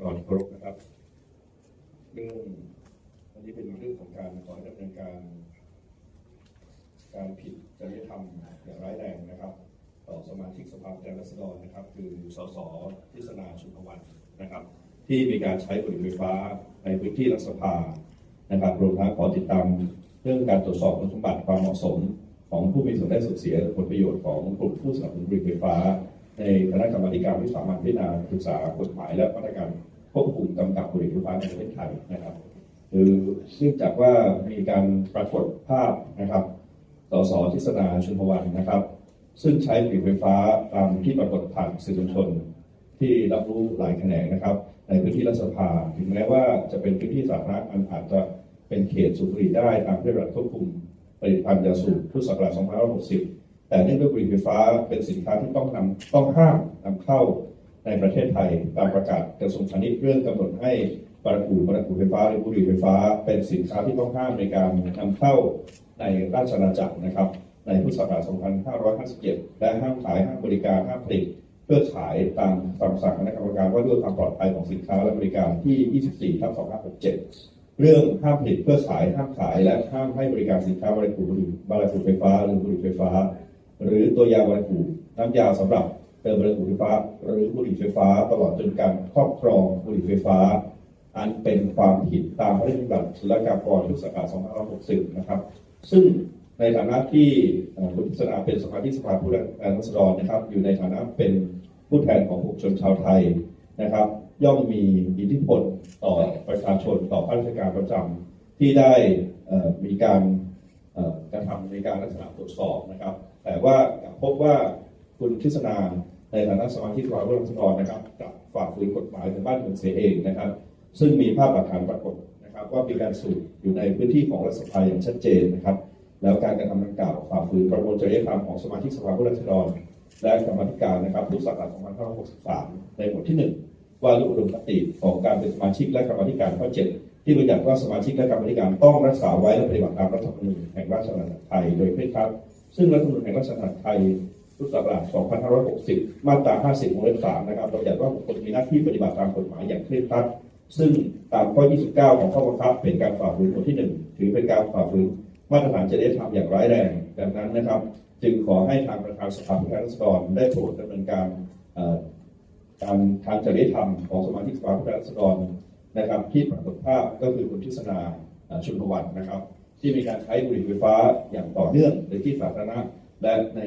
รอที่เคารพนะครับ เรื่องอันนี้เป็นเรื่องของการขอดำเนินการ การผิดจริยธรรมอย่างร้ายแรงนะครับ ต่อสมาชิกสภาผู้แทนราษฎรนะครับ คือสสทิศนาชุมพวันนะครับ ที่มีการใช้บุหรี่ไฟฟ้าในพื้นที่รัฐสภานะครับรวมทั้งขอติดตามเรื่องการตรวจสอบคุณสมบัติความเหมาะสม ของผู้มีส่วนได้ส่วนเสียผลประโยชน์ของกลุ่มผู้สนับสนุนบุหรี่ไฟฟ้า ในคณะกรรมาธิการวิสามันพิจารณาศึกษากฎหมายและมาตรการควบคุมกำกับบุหรี่ไฟฟ้าในประเทศไทยนะครับคือเนื่องจากว่ามีการปรากฏภาพนะครับสสทิศนาชุนพวันนะครับ ซึ่งใช้บุหรี่ไฟฟ้าตามที่ปรากฏผ่านสื่อมวลชน ที่รับรู้หลายแขนงนะครับ ในพื้นที่รัฐสภา ถึงแม้ว่าจะเป็นพื้นที่สาธารณะอันอาจจะเป็นเขตสูบบุหรี่ได้ตามพระราชบัญญัติควบคุมผลิตภัณฑ์ยาสูบพุทธศักราช2560 แต่เนื่องด้วยบุหรี่ไฟฟ้าเป็นสินค้าที่ต้องนำต้องห้ามนำเข้าในประเทศไทยตามประกาศกระทรวงพาณิชย์เรื่องกำหนดให้ปาระกูปาระกูไฟฟ้าหรือบุหรี่ไฟฟ้า เป็นสินค้าที่ต้องห้ามในการนำเข้าในราชอาณาจักรนะครับ ในพุทธศักราช 2557 และห้ามขายห้ามบริการห้ามผลิตเพื่อขายตามคำสั่งคณะกรรมการว่าด้วยความปลอดภัยของสินค้าและบริการที่ 24ทับ2567 เรื่องห้ามผลิตเพื่อขายห้ามขาย และห้ามให้บริการสินค้าบริกูบุหรี่บารากูไฟฟ้าหรือบุหรี่ไฟฟ้า หรือตัวยาบริกูน้ำยาสำหรับเติมบริกูไฟฟ้า หรือบุหรี่ไฟฟ้า ตลอดจนการครอบครองบุหรี่ไฟฟ้า อันเป็นความผิดตามพระราชบัญญัติศุลกากรพุทธศักราช2560 นะครับ ซึ่งในฐานะที่คุณพิศนาเป็นสมาชิกสภาผู้แทนราษฎรนะครับ อยู่ในฐานะเป็นผู้แทนของปวงชนชาวไทยนะครับ ย่อมมีอิทธิพลต่อประชาชนต่อข้าราชการประจำที่ได้มีการ กระทำในการลักษณะตรวจสอบนะครับ แต่ว่าพบว่าคุณพิศนาในฐานะสมาชิกสภาผู้แทนราษฎรนะครับกลับฝ่าฝืนกฎหมายในบ้านเมืองเสียเองนะครับ ซึ่งมีภาพหลักฐานปรากฏนะครับ ว่ามีการสูบอยู่ในพื้นที่ของรัฐสภาอย่างชัดเจนนะครับ แล้วการกระทำดังกล่าวฝ่าฝืนประมวลจริยธรรมของสมาชิกสภาผู้แทนราษฎรและกรรมธิการนะครับพุทธศักราช2563 ในหมวดที่ 1 ว่าด้วยอุดมคติของการเป็นสมาชิกและกรรมธิการข้อ7 ที่บัญญัติว่าสมาชิกและกรรมธิการต้องรักษาไว้และปฏิบัติตามรัฐธรรมนูญแห่งราชอาณาจักรไทยโดยเคร่งครัดซึ่งรัฐธรรมนูญแห่งราชอาณาจักรไทยพุทธศักราช 2560 มาตรา 50 วงเล็บ 3 นะครับบัญญัติว่าบุคคลมีหน้าที่ปฏิบัติตามกฎหมายอย่างเคร่งครัดซึ่งตามข้อ 29 ของข้อบังคับเป็นการฝ่าฝืนหมวดที่ 1 ถือเป็นการฝ่าฝืนมาตรฐานจริยธรรมอย่างร้ายแรงดังนั้นนะครับ จึงขอให้ทางประธานสภาผู้แทนราษฎรได้โปรดดำเนินการการทางจริยธรรมของสมาชิกสภาผู้แทนราษฎร นะครับที่ปรากฏภาพก็คือคุณทิศนาชุนพวันนะครับ ที่มีการใช้บุหรี่ไฟฟ้าอย่างต่อเนื่องในที่สาธารณะ และใน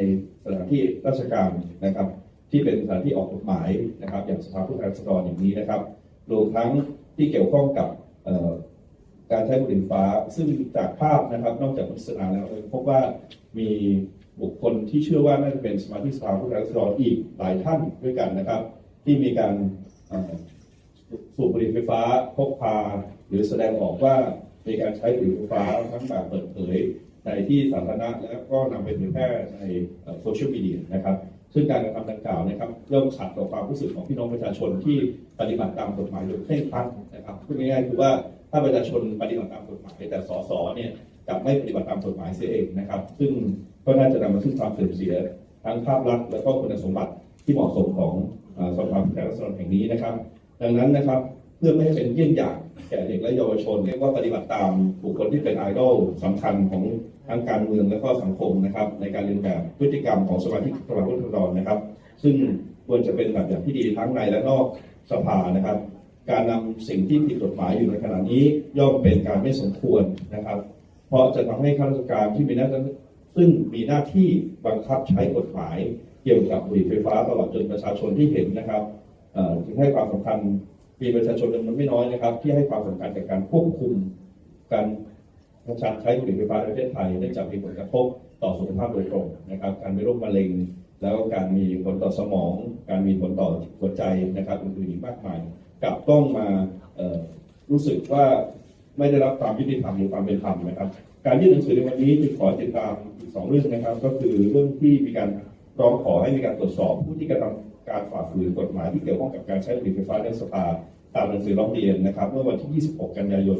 สถานที่ราชการนะครับ ที่เป็นสถานที่ออกกฎหมายนะครับ อย่างสภาผู้แทนราษฎรอย่างนี้นะครับรวมทั้งที่เกี่ยวข้องกับการใช้บุหรี่ไฟฟ้า ซึ่งจากภาพนะครับนอกจากคุณสนาแล้วพบว่ามีบุคคลที่เชื่อว่าน่าจะเป็นสมาชิกสภาผู้แทนราษฎรอีกหลายท่านด้วยกันนะครับ ที่มีการ สูบบุหรี่ไฟฟ้าพกพา หรือแสดงออกว่ามีการใช้บุหรี่ไฟฟ้าทั้งแบบเปิดเผยในที่สาธารณะและก็นำไปเผยแพร่ในโซเชียลมีเดียนะครับ ซึ่งการกระทำดังกล่าวนะครับย่อมขัดต่อความรู้สึกของพี่น้องประชาชนที่ปฏิบัติตามกฎหมายโดยเคร่งครัดนะครับพูดง่ายๆคือว่าถ้าประชาชนปฏิบัติตามกฎหมายแต่สสเนี่ยกลับไม่ปฏิบัติตามกฎหมายเสียเองนะครับ ซึ่งก็น่าจะนำมาซึ่งความเสื่อมเสียทั้งภาพลักษณ์และก็คุณสมบัติที่เหมาะสมของสภาผู้แทนราษฎรแห่งนี้นะครับ ดังนั้นนะครับเพื่อไม่ให้เป็นเยี่ยงอย่างแก่เด็กและเยาวชนเรียกว่าปฏิบัติตามบุคคลที่เป็นไอดอลสำคัญของทั้งการเมืองและก็สังคมนะครับ ในการเรียนแบบพฤติกรรมของสมาชิกสภาผู้แทนราษฎรนะครับ ซึ่งควรจะเป็นแบบอย่างที่ดีทั้งในและนอกสภานะครับ การนำสิ่งที่ผิดกฎหมายอยู่ในขณะนี้ย่อมเป็นการไม่สมควรนะครับ เพราะจะทำให้ข้าราชการที่มีหน้าที่ซึ่งมีหน้าที่บังคับใช้กฎหมายเกี่ยวกับบุหรี่ไฟฟ้าตลอดจนประชาชนที่เห็นนะครับ จึงให้ความสำคัญมีประชาชนจำนวนไม่น้อยนะครับ ที่ให้ความสำคัญกับการควบคุมการประชาใช้บุหรี่ไฟฟ้าในประเทศไทยเนื่องจากมีผลกระทบต่อสุขภาพโดยตรงนะครับ การเป็นโรคมะเร็ง แล้วก็การมีผลต่อสมอง การมีผลต่อหัวใจนะครับอื่นๆอีกมากมายกลับต้องมารู้สึกว่าไม่ได้รับความยุติธรรมหรือความเป็นธรรมนะครับ การยื่นหนังสือในวันนี้จึงขอติดตามอีกสองเรื่องนะครับ ก็คือเรื่องที่มีการร้องขอให้มีการตรวจสอบผู้ที่กระทำ การฝ่าฝืนกฎหมายที่เกี่ยวข้องกับการใช้บุหรี่ไฟฟ้าในสภาตามหนังสือร้องเรียนนะครับ เมื่อวันที่ 26 กันยายน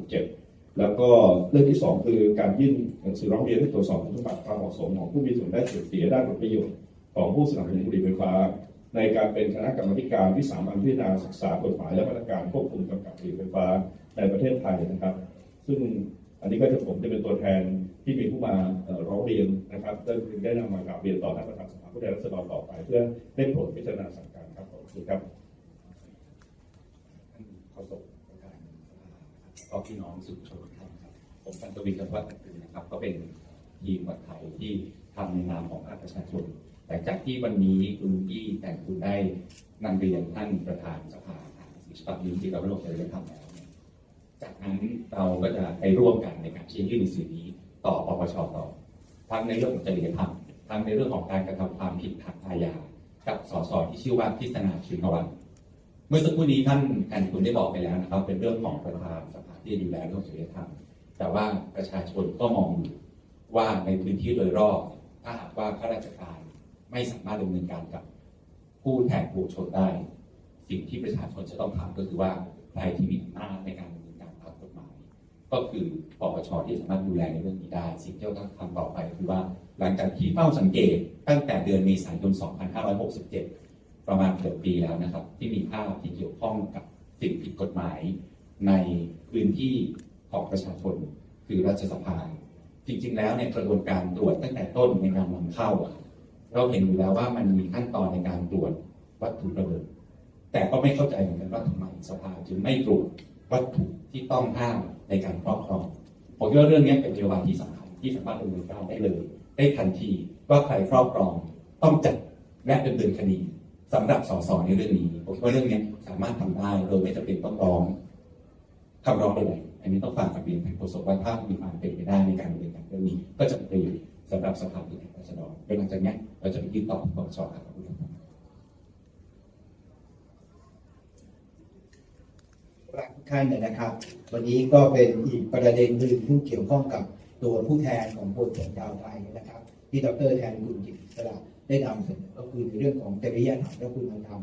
2567 แล้วก็เรื่องที่ 2 คือการยื่นหนังสือร้องเรียนให้ตรวจสอบคุณสมบัติความเหมาะสมของผู้มีส่วนได้ส่วนเสียด้านผลประโยชน์ของผู้สนับสนุนบุหรี่ไฟฟ้า ในการเป็นคณะกรรมการวิสามัญพิจารณาศึกษากฎหมายและมาตรการควบคุมกำกับผลิตไฟฟ้าในประเทศไทยนะครับ ซึ่ง อันนี้ก็จะผมจะเป็นตัวแทนที่มีผู้มาร้องเรียนนะครับได้ได้นำมากราบเรียนต่อท่านประธานสภาผู้แทนราษฎรต่อไป เพื่อได้โปรดพิจารณาสั่งการครับขอบคุณครับท่านโฆษกประธานสภานะครับก็พี่น้องสื่อชนครับผมพันตวินกัวัฒน์นะครับ ก็เป็นทีมวัดไทยที่ทำในนามของภาคประชาชนหลังจากที่วันนี้คุณยี่แต่งคุณได้นำเรียนท่านประธานสภาผ่านสิฉบับนี้ที่เราได้ลงไปได้ทำแล้วเนี่ยจาก นั้นเราก็จะไปร่วมกันในการชี้ยื่นหนังสือนี้ต่อปปชต่อ ทั้งในเรื่องของจริยธรรมทั้งในเรื่องของการกระทำความผิดทางอาญากับสสที่ชื่อว่าพิษณาชินวัตรเมื่อสักครู่นี้ท่านแอนคุณได้บอกไปแล้วนะครับ เป็นเรื่องของประธานสภาที่ดูแลเรื่องจริยธรรมแต่ว่าประชาชนก็มองอยู่ว่าในพื้นที่โดยรอบถ้าหากว่าข้าราชการไม่สามารถดำเนินการกับ ผู้แทนผู้ชนได้ สิ่งที่ประชาชนจะต้องทำก็คือว่าใครที่มีอำนาจในการ ก็คือปปชที่สามารถดูแลในเรื่องนี้ได้ สิ่งที่เราต้องทำต่อไปคือว่าหลังจากที่เฝ้าสังเกตตั้งแต่เดือนเมษายน 2567 ประมาณเกือบปีแล้วนะครับ ที่มีภาพที่เกี่ยวข้องกับสิ่งผิดกฎหมายในพื้นที่ของประชาชนคือรัฐสภา จริง ๆ แล้วเนี่ยกระบวนการตรวจตั้งแต่ต้นในการนำเข้า เราเห็นอยู่แล้วว่ามันมีขั้นตอนในการตรวจวัตถุระเบิดแต่ก็ไม่เข้าใจเหมือนกันว่าทำไมสภาจึงไม่ตรวจ วัตถุที่ต้องห้ามในการครอบครองผมคิดว่าเรื่องนี้เป็นนโยบายที่สำคัญที่สามารถดำเนินการได้เลย ได้ทันทีว่าใครครอบครองต้องจัดและดำเนินคดีสำหรับสสในเรื่องนี้ผมคิดว่าเรื่องนี้สามารถทำได้โดยไม่จำเป็นต้องร้องคำร้องใดๆอันนี้ต้องฝากกับเรียนทางโฆษกว่าถ้ามีความเป็นไปได้ในการดำเนินการเรื่องนี้ ก็จะเป็นประโยชน์สำหรับสภาผู้แทนราษฎรโดยหลังจากนี้เราจะไปยื่นต่อที่ปปชครับขอบคุณครับ รัก ทุกท่านนะครับ วันนี้ก็เป็นอีกประเด็นหนึ่งที่เกี่ยวข้องกับตัวผู้แทนของคนชนชาวไทยนะครับ ที่ดรแทนคุณจิตสระได้นำเสนอก็คือในเรื่องของจริยธรรมและคุณธรรม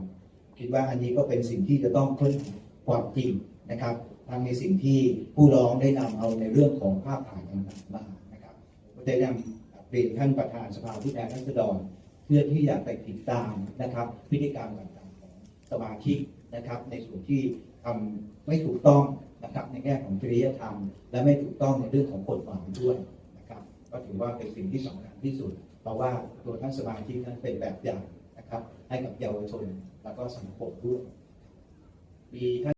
คิดว่าอันนี้ก็เป็นสิ่งที่จะต้องค้นหาความจริงนะครับทั้งในสิ่งที่ผู้ร้องได้นำเอาในเรื่องของภาพถ่ายต่างๆมานะครับก็ได้นำเรียนท่านประธานสภาผู้แทนราษฎรเพื่อที่จะไปติดตามนะครับพฤติกรรมต่างๆของสมาชิกนะครับ ในส่วนที่ ทำไม่ถูกต้องนะครับในแง่ของจริยธรรม และไม่ถูกต้องในเรื่องของกฎหมายด้วยนะครับ ก็ถือว่าเป็นสิ่งที่สำคัญที่สุด เพราะว่าตัวท่านสมาชิกนั้นเป็นแบบอย่างนะครับ ให้กับเยาวชนแล้วก็สังคมด้วยมีท่าน